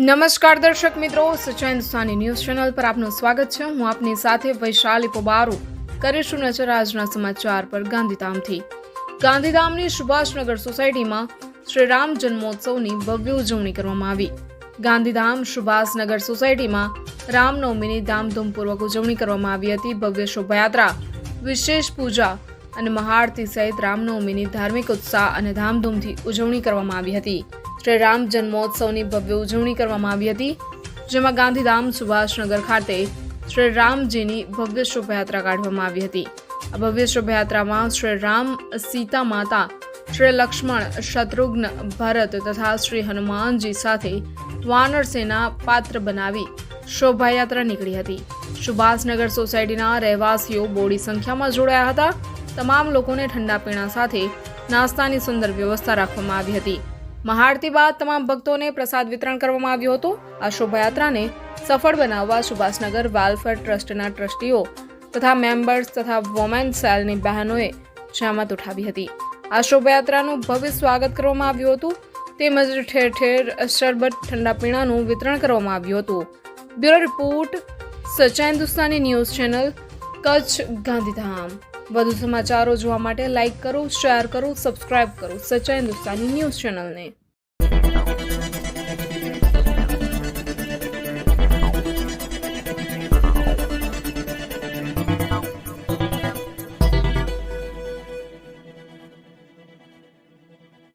નમસ્કાર દર્શક મિત્રો સચા હિન્દુસ્તાની ન્યૂઝ ચેનલ પર આપનું સ્વાગત છે. હું આપની સાથે વૈશાલી પોબારો. કરીશું નજર આજના સમાચાર પર ગાંધીધામથી. ગાંધીધામની સુભાષનગર સોસાયટીમાં શ્રી રામ જન્મોત્સવની ભવ્ય ઉજવણી કરવામાં આવી. ગાંધીધામ સુભાષનગર સોસાયટીમાં રામનવમીની ધામધૂમપૂર્વક ઉજવણી કરવામાં આવી હતી. ભવ્ય શોભાયાત્રા, વિશેષ પૂજા અને મહાઆરતી સહિત રામનવમીની ધાર્મિક ઉત્સાહ અને ધામધૂમથી ઉજવણી કરવામાં આવી હતી. શ્રી રામ જન્મોત્સવની ભવ્ય ઉજવણી કરવામાં આવી હતી, જેમાં ગાંધીધામ સુભાષનગર ખાતે શ્રી રામજીની ભવ્ય શોભાયાત્રા કાઢવામાં આવી હતી. આ ભવ્ય શોભાયાત્રામાં શ્રી રામ સીતા માતા, શ્રી લક્ષ્મણ શત્રુઘ્ન ભરત તથા શ્રી હનુમાનજી સાથે વાનર સેના પાત્ર બનાવી શોભાયાત્રા નીકળી હતી. સુભાષનગર સોસાયટીના રહેવાસીઓ બોડી સંખ્યામાં જોડાયા હતા. તમામ લોકોને ઠંડા પીણા સાથે નાસ્તાની સુંદર વ્યવસ્થા રાખવામાં આવી હતી. મહાઆરતી બાદ તમામ ભક્તોને પ્રસાદ વિતરણ કરવામાં આવ્યું હતું. આ શોભાયાત્રાને સફળ બનાવવા સુભાષનગર વેલફેર ટ્રસ્ટના ટ્રસ્ટીઓ તથા મેમ્બર્સ તથા વોમેન સેલની બહેનોએ જહેમત ઉઠાવી હતી. આ શોભાયાત્રાનું ભવ્ય સ્વાગત કરવામાં આવ્યું હતું. તેમજ ઠેર ઠેર શરબત, ઠંડા પીણાનું વિતરણ કરવામાં આવ્યું હતું. Bureau report Sacha Hindustani news channel, Kutch Gandhidham. વધુ સમાચારો જોવા માટે લાઇક કરો શેર કરો સબસ્ક્રાઇબ કરો. સચ્ચા હિન્દુસ્તાની ન્યૂઝ ચેનલને.